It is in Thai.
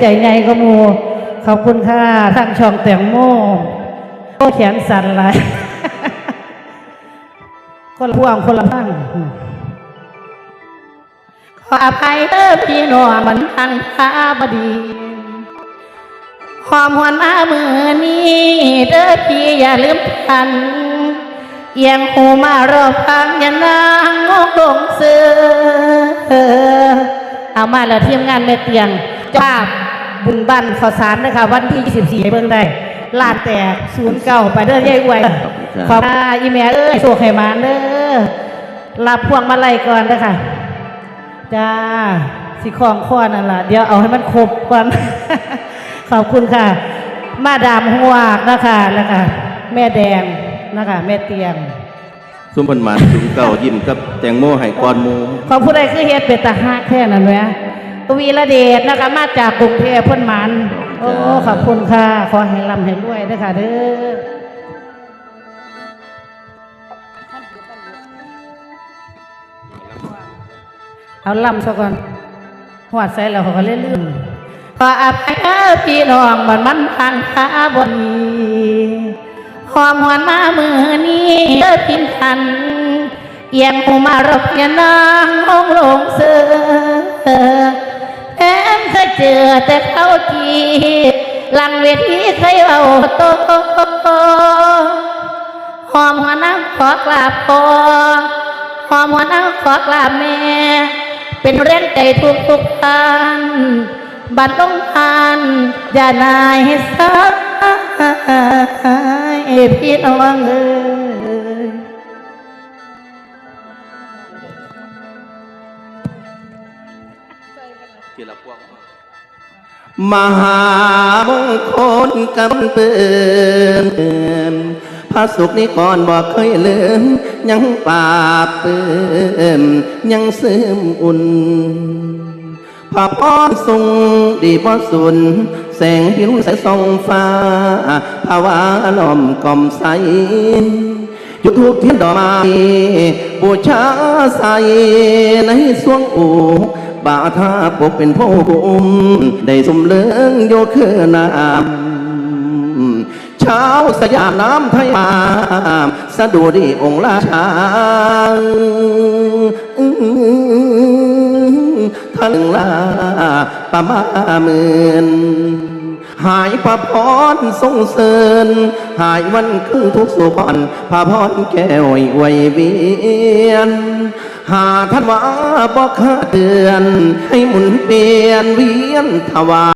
ใจไงก็มูขอบคุณค่ะทางช่องแตงโมโอ้แขนสั่นหลายคนละพวงคนละพังขออภัยเด้อพี่น้องมันทันพาบดีความหวนมามือนี้เด้อพี่อย่าลืมทันเอียงหูมารอฟังอย่านางงงลงเสือเอามาแล้วทีมงานแม่เตียง ภาพบุญบันขอสารนะคะ วันที่ 24ให้เบิ่งได้ลาดแตกศูนย์เก้าไปเด้อยายอวยขอบคุณอีเมลเอ้ยโชคให้หมานเด้อรับพวงมาลัยก่อนเด้อค่ะจ้าสิของข้อนั่นล่ะ เดี๋ยวเอาให้มันครบก่อน ขอบคุณค่ะ มาดามหัวกนะคะแล้วค่ะแม่แดงนะคะ แม่เตียงสุมพันหมานถึงเก่ายิ้มกับแตงโมให้ก่อนหมูของผู้ใดคือเฮ็ดเป็นตาฮักแค่นั้นแหม กวีระเดชนะคะมาจากกรุงเทพเพ่นหมัน โอ้ขอบคุณค่ะ ขอให้ร่ำให้รวยด้วยค่ะเด้อเอาล่ำซะก่อนหัวใจเราเขาก็เล่นลืมขออภัยเด้อพี่น้องมันมันทางขาบนหอมหวนมามือนี้เด้อพินทันเอียงหูมารบยานางห้องลงเสือแอม เจอแต่เขาจีหลังเวทีเคยเอาโตหอมหัวนังขอกราบพอหอมหัวนังขอกราบแม่ เป็นเรื่องใจทุกทุกท่านบัดลงทานอย่านายให้สักพี่น้องเอ้ย มหามงคลกำเปินพระสุขนี้ก่อนบอกเคยลืม ยังปราบเปิมยังซึมอุ่นพระพรทรงดีบ่สุน แสงผิวใสส่องฟ้าภาวาล้อมกล่อมใสจุดทูบเทียนดอกไม้บูชาใส่ในสวงอ กบาทาปกเป็นผู้คุมได้สมเลืองโยคือนามเช้าสยามน้ำไทยมาสะดุดีองค์ราชาทั้งลาประมาหมื่น หายพระพรทรงเสริญหายวันคืนทุกสุพรพระพรแก้วไวยเวียน หาท่านว่าบอกขาเดือน ให้หมุนเปลี่ยนเวียนทวา